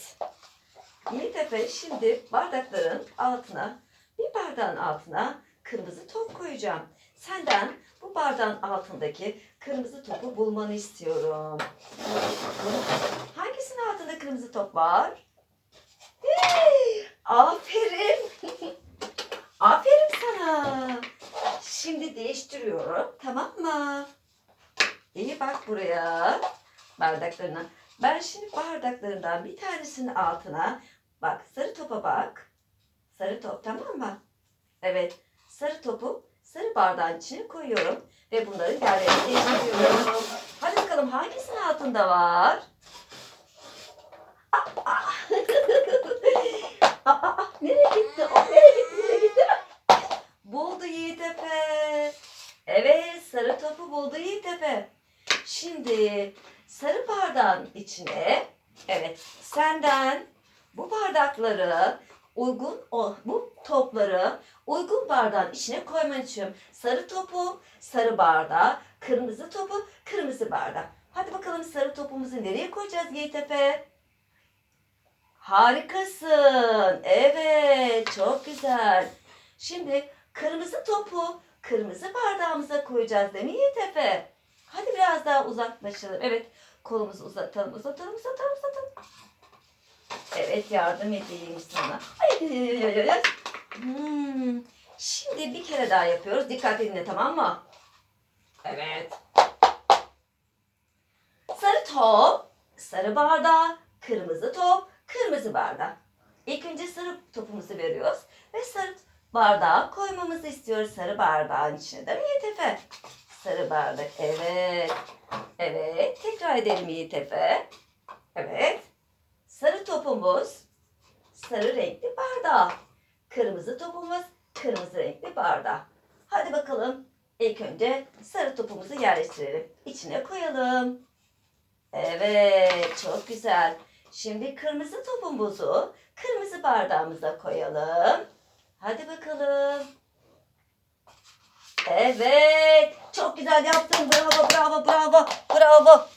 Evet. Yiğit Efe şimdi bardakların altına, bir bardağın altına kırmızı top koyacağım. Senden bu bardağın altındaki kırmızı topu bulmanı istiyorum. Hangisinin altında kırmızı top var? Hey, aferin. aferin sana. Şimdi değiştiriyorum. Tamam mı? İyi bak buraya. Bardaklarına. Ben şimdi bardaklarından bir tanesinin altına bak sarı topa bak. Sarı top tamam mı? Evet. Sarı topu sarı bardağın içine koyuyorum. Ve bunların yerlerini değiştiriyorum. Hadi bakalım hangisinin altında var? Aa. Aa, aa, nereye gitti? O nereye gitti? Nereye gitti? Buldu Yiğit Efe. Evet sarı topu buldu Yiğit Efe. Şimdi sarı bardağın içine evet senden bu bardakları uygun o bu topları uygun bardağın içine koymanı istiyorum. Sarı topu sarı bardağa, kırmızı topu kırmızı bardağa. Hadi bakalım sarı topumuzu nereye koyacağız Efe? Harikasın. Evet, çok güzel. Şimdi kırmızı topu kırmızı bardağımıza koyacağız değil mi Efe? Hadi biraz daha uzaklaşalım. Evet, kolumuzu uzatalım, uzatalım, uzatalım, uzatalım. Evet, yardım edeyim sana. Ay, ay, ay, ay, ay. Hmm. Şimdi bir kere daha yapıyoruz. Dikkat edin tamam mı? Evet. Sarı top, sarı bardağı, kırmızı top, kırmızı bardak. İlk önce sarı topumuzu veriyoruz ve sarı bardağı koymamızı istiyoruz sarı bardağın içine değil mi Yiğit Efe? Sarı bardak, evet. Evet, tekrar edelim Yiğit Efe. Evet. Sarı topumuz, sarı renkli bardağı. Kırmızı topumuz, kırmızı renkli bardağı. Hadi bakalım. İlk önce sarı topumuzu yerleştirelim. İçine koyalım. Evet, çok güzel. Şimdi kırmızı topumuzu kırmızı bardağımıza koyalım. Hadi bakalım. Evet, güzel yaptın. Bravo, bravo, bravo, bravo.